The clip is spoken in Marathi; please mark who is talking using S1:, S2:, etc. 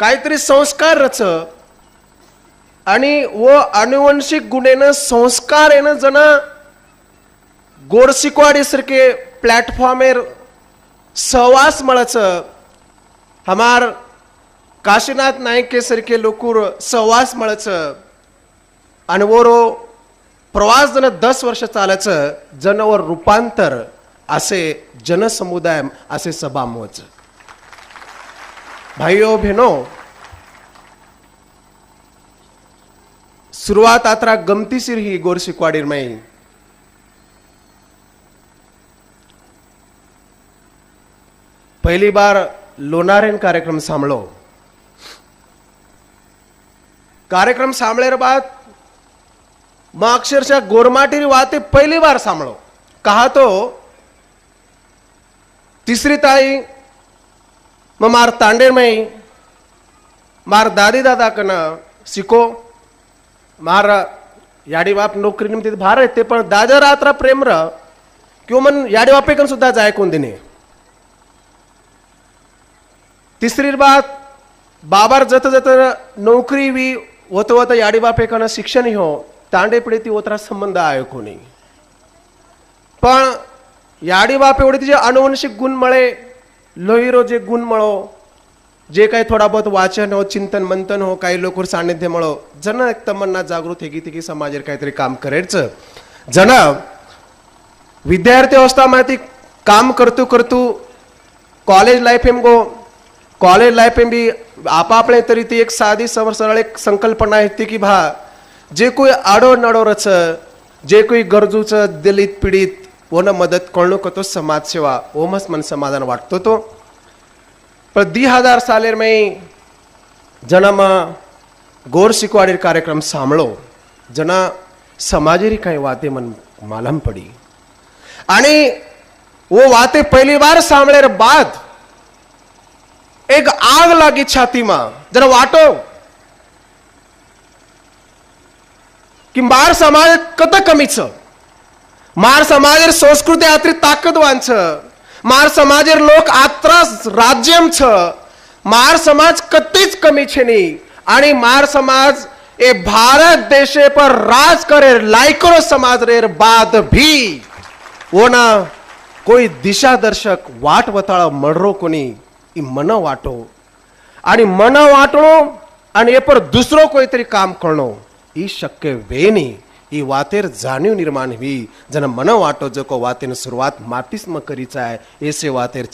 S1: काहीतरी संस्कार रच आणि व अनुवंशिक गुणेनं संस्कार येणं जण गोरसिकवाडीसारखे प्लॅटफॉर्मेर सहवास मळच हमार काशीनाथ नाईक सारखे लोकूर सहवास मळच आणि वरो प्रवास जण दस वर्ष चालायचं. जनवर रूपांतर असे जनसमुदाय असे सभा मोचं भाईओ बहनों सुरुवात आत्रा गमतीशीर ही गोर शिकवाडीर माई पहिली बार लोणारेन कार्यक्रम सांभळो कार्यक्रम सांभळेर बाद मग अक्षरशः गोरमाटीरी वाते पहिली बार सांभळो कहा तो तिसरी ताई मार तांडे मई मार दादी दादा कन शिको मार याडी बाप नोकरी निमित्त भार येते पण दादा रात्र प्रेम र किंवा मन याडी बापेकन सुद्धा जाय कोण दिने? तिसरी बात बाबार जत जत नोकरी वी होत होत याडी बापेकन शिक्षण हो तांडे पिढी ती ओतरा संबंध आहे कोणी पण याडी बाप एवढे तिचे अनुवंशिक गुण मळे लोहिरो जे गुण मळो जे काही थोडा बहुत वाचन हो चिंतन मंथन हो काही लोक सान्निध्य मळो जन एक तमन्ना जागृत हेगी की समाजेर काहीतरी काम करायचं जन विद्यार्थी अवस्था माहिती काम करतो करतू कॉलेज लाईफ एम गो कॉलेज लाईफ एम बी आपापले तरी ती एक साधी समर सरळ एक संकल्पना आहे ती की भा जे कोई आडो नडो रच जे कोई गरजूचं दलित पीडित ओन मदत कळणू तो समाजसेवा ओमस मन समाधान वाटतो तो पण दी हजार सालेर में जन्म गोर शिकवाडीर कार्यक्रम सांभळो जना समाजेरी काही वाते मन मालम पडी आणि वो वाते पहली बार सांभळेर बाद एक आग लागी छाती मा जरा वाटो की बार समाज कत कमीच मार समाजेर संस्कृती आत्री ताकदवान छ मार समाजेर लोक आत्रास राज्यम छ मार समाज कतीच कमी छे नी आणि मार समाज ए भारत देशे पर राज करेर लायकरो समाज रेर बाद भी। वो ना कोई दिशा दर्शक वाट वताळ मडरो कोणी ई मन वाटो। आणि मन वाटणो आणि ए पर दुसरो कोई तरी काम करणो ई शक्य वे नी। ही वातेर जाणीव निर्माण हुई जन मन वाटो जको वातेन सुरुवात मातीस म करीचा आहे. ऐसे वातेर